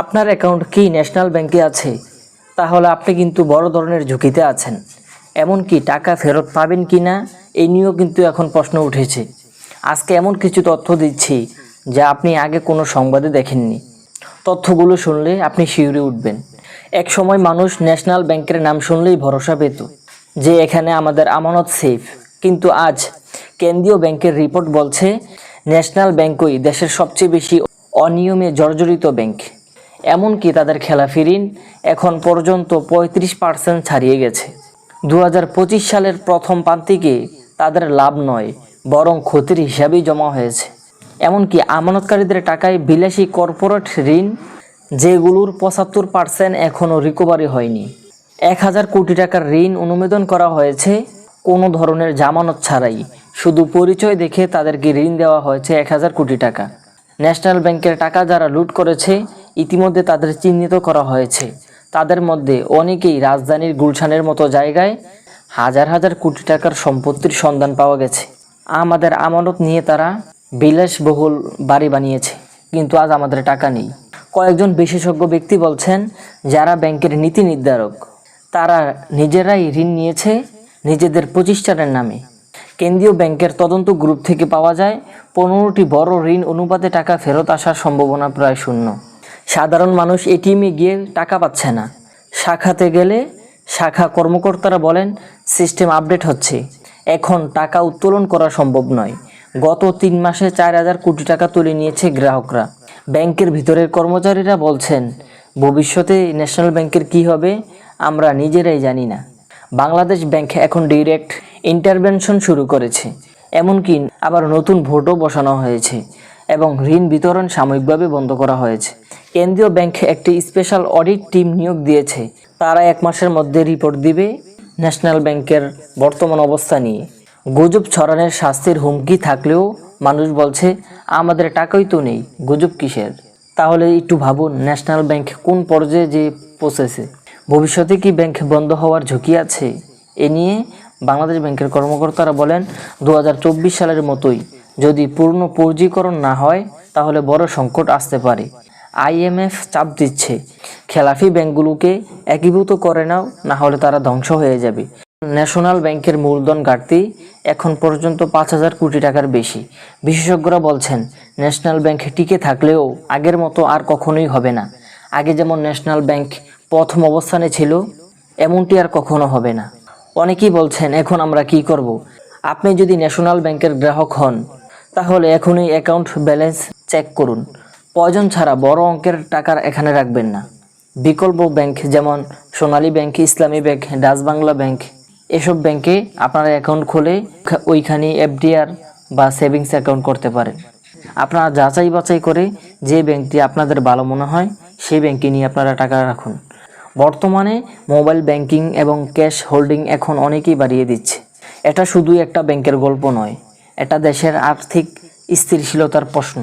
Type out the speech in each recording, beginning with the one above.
আপনার অ্যাকাউন্ট কি ন্যাশনাল ব্যাংকে আছে, তাহলে আপনি কিন্তু বড় ধরনের ঝুঁকিতে আছেন। এমনকি টাকা ফেরত পাবেন কি না এই নিয়েও কিন্তু এখন প্রশ্ন উঠেছে। আজকে এমন কিছু তথ্য দিচ্ছি, যা আপনি আগে কোনো সংবাদে দেখেননি। তথ্যগুলো শুনলে আপনি শিউরে উঠবেন। এক সময় মানুষ ন্যাশনাল ব্যাংকের নাম শুনলেই ভরসা পেত, যে এখানে আমাদের আমানত সেফ কিন্তু আজ কেন্দ্রীয় ব্যাংকের রিপোর্ট বলছে ন্যাশনাল ব্যাংকই দেশের সবচেয়ে বেশি অনিয়মে জর্জরিত ব্যাংক এমনকি তাদের খেলাফি ঋণ এখন পর্যন্ত পঁয়ত্রিশ পার্সেন্ট ছাড়িয়ে গেছে। দু হাজার পঁচিশ সালের প্রথম প্রান্তিকে তাদের লাভ নয়, বরং ক্ষতির হিসাবেই জমা হয়েছে। এমনকি আমানতকারীদের টাকায় বিলাসী কর্পোরেট ঋণ, যেগুলোর পঁচাত্তর পার্সেন্ট এখনও রিকভারি হয়নি। এক হাজার কোটি টাকার ঋণ অনুমোদন করা হয়েছে, কোনো ধরনের জামানত ছাড়াই। শুধু পরিচয় দেখে তাদেরকে ঋণ দেওয়া হয়েছে এক হাজার কোটি টাকা। ন্যাশনাল ব্যাংকের টাকা যারা লুট করেছে ইতিমধ্যে তাদের চিহ্নিত করা হয়েছে। তাদের মধ্যে অনেকেই রাজধানীর গুলশানের মতো জায়গায় হাজার হাজার কোটি টাকার সম্পত্তির সন্ধান পাওয়া গেছে। আমাদের আমানত নিয়ে তারা বিলাসবহুল বাড়ি বানিয়েছে, কিন্তু আজ আমাদের টাকা নেই। কয়েকজন বিশেষজ্ঞ ব্যক্তি বলছেন, যারা ব্যাংকের নীতি নির্ধারক, তারা নিজেরাই ঋণ নিয়েছে নিজেদের প্রতিষ্ঠানের নামে। কেন্দ্রীয় ব্যাংকের তদন্ত গ্রুপ থেকে পাওয়া যায়, পনেরোটি বড় ঋণ অনুপাতে টাকা ফেরত আসার সম্ভাবনা প্রায় শূন্য। সাধারণ মানুষ এটিএমে গিয়ে টাকা পাচ্ছে না। শাখাতে গেলে শাখা কর্মকর্তারা বলেন, সিস্টেম আপডেট হচ্ছে। এখন টাকা উত্তোলন করা সম্ভব নয়। গত তিন মাসে চার হাজার কোটি টাকা তুলে নিয়েছে গ্রাহকরা। ব্যাংকের ভিতরের কর্মচারীরা বলছেন, ভবিষ্যতে ন্যাশনাল ব্যাংকের কি হবে, আমরা নিজেরাই জানি না। বাংলাদেশ ব্যাংক এখন ডিরেক্ট ইন্টারভেনশন শুরু করেছে। এমনকি আবার নতুন ভোটও বসানো হয়েছে এবং ঋণ বিতরণ সাময়িকভাবে বন্ধ করা হয়েছে। কেন্দ্রীয় ব্যাংক একটি স্পেশাল অডিট টিম নিয়োগ দিয়েছে। তারা এক মাসের মধ্যে রিপোর্ট দিবে ন্যাশনাল ব্যাংকের বর্তমান অবস্থা নিয়ে। গুজব ছড়ানোর শাস্তির হুমকি থাকলেও মানুষ বলছে, আমাদের টাকাই তো নেই, গুজব কিসের? তাহলে একটু ভাবুন, ন্যাশনাল ব্যাংক কোন পর্যায়ে যে পৌঁছেছে? ভবিষ্যতে কি ব্যাংক বন্ধ হওয়ার ঝুঁকি আছে? এ নিয়ে বাংলাদেশ ব্যাংকের কর্মকর্তারা বলেন দু হাজার চব্বিশ সালের মতোই যদি পূর্ণ পৌঁজিকরণ না হয়, তাহলে বড় সংকট আসতে পারে। আইএমএফ চাপ দিচ্ছে। খেলাফি ব্যাংকগুলোকে একীভূত করে নাও না হলে তারা ধ্বংস হয়ে যাবে। ন্যাশনাল ব্যাংকের মূলধন ঘাটতি এখন পর্যন্ত পাঁচ হাজার কোটি টাকার বেশি। বিশেষজ্ঞরা বলছেন, ন্যাশনাল ব্যাংক টিকে থাকলেও আগের মতো আর কখনোই হবে না। আগে যেমন ন্যাশনাল ব্যাংক প্রথম অবস্থানে ছিল, এমনটি আর কখনো হবে না। অনেকেই বলছেন, এখন আমরা কি করব। আপনি যদি ন্যাশনাল ব্যাংকের গ্রাহক হন, তাহলে এখনই অ্যাকাউন্ট ব্যালেন্স চেক করুন। প্রয়োজন ছাড়া বড় অঙ্কের টাকার এখানে রাখবেন না। বিকল্প ব্যাংক যেমন Sonali bank, Islami bank, Dutch Bangla bank, এসব ব্যাংকে আপনারা অ্যাকাউন্ট খুলে ওইখানে এফডিআর বা সেভিংস অ্যাকাউন্ট করতে পারেন। আপনারা যাচাই বাছাই করে যে ব্যাংকটি আপনাদের ভালো মনে হয়, সেই ব্যাংকে নিয়ে আপনারা টাকা রাখুন। বর্তমানে মোবাইল ব্যাংকিং এবং ক্যাশ হোল্ডিং এখন অনেকেই বাড়িয়ে দিচ্ছে। এটা শুধুই একটা ব্যাংকের গল্প নয়, এটা দেশের আর্থিক স্থিতিশীলতার প্রশ্ন।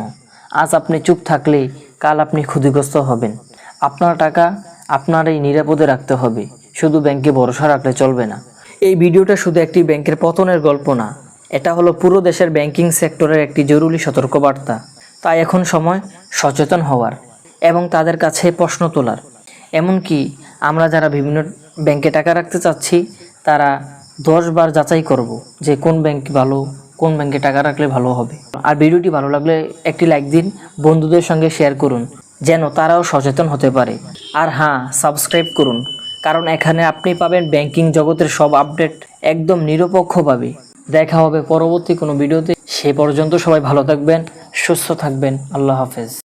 আজ আপনি চুপ থাকলে কাল আপনি ক্ষতিগ্রস্ত হবেন। আপনার টাকা আপনারই নিরাপদে রাখতে হবে। শুধু ব্যাংকে ভরসা রাখলে চলবে না। এই ভিডিওটা শুধু একটি ব্যাংকের পতনের গল্প না, এটা হলো পুরো দেশের ব্যাংকিং সেক্টরের একটি জরুরি সতর্কবার্তা। তাই এখন সময় সচেতন হওয়ার এবং তাদের কাছে প্রশ্ন তোলার। এমনকি আমরা যারা বিভিন্ন ব্যাংকে টাকা রাখতে চাচ্ছি, তারা দশ বার যাচাই করব যে কোন ব্যাংক ভালো কোন ব্যাংকে টাকা রাখলে ভালো হবে। আর ভিডিওটি ভালো লাগলে একটি লাইক দিন, বন্ধুদের সঙ্গে শেয়ার করুন, যেন তারাও সচেতন হতে পারে। আর হ্যাঁ সাবস্ক্রাইব করুন, কারণ এখানে আপনি পাবেন ব্যাংকিং জগতের সব আপডেট একদম নিরপেক্ষভাবে। দেখা হবে পরবর্তী কোনো ভিডিওতে। সে পর্যন্ত সবাই ভালো থাকবেন, সুস্থ থাকবেন, আল্লাহ হাফেজ।